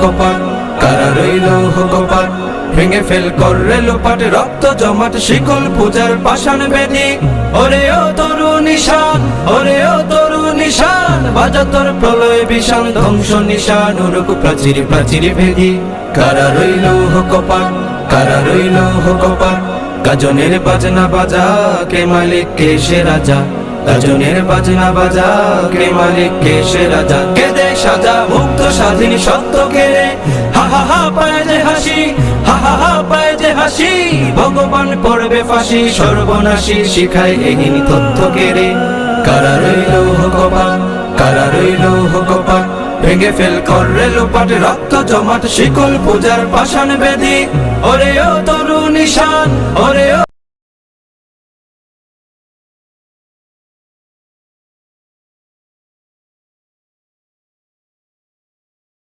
কপাট কারা রইল কপাট ভেঙে ফেল করলে লোপাট, রক্ত জমাট, শিকল পূজার বেদি। ওরে ও তরু নিশান ওরে ও তরু নিশান বাজা তোর প্রলয় বিশাল ধ্বংস নিশান প্রাচীর প্রাচীর ভেদি কারা রইল কপাট কারা রইল কপাট গাজনের বাজনা বাজা, কে মালিক, কে সে রাজা? গাজনের বাজনা বাজা, কে মালিক, কে সে রাজা? কে স্বাধীন সত্য কে রে হা হা, পায় যে হাসি। হা হা পায় যে হাসি। ভগবান পড়বে ফাঁসি, সর্বনাশী শিখায় এহীন তথ্য কে রে। কারা রইল কপাট কারা রইল কপাট ভেঙে ফেল করলে লোপাট, রক্ত জমাট, শিকল পূজার পাষাণ বেদি। ওরে ও তরু নিশান ওরে ও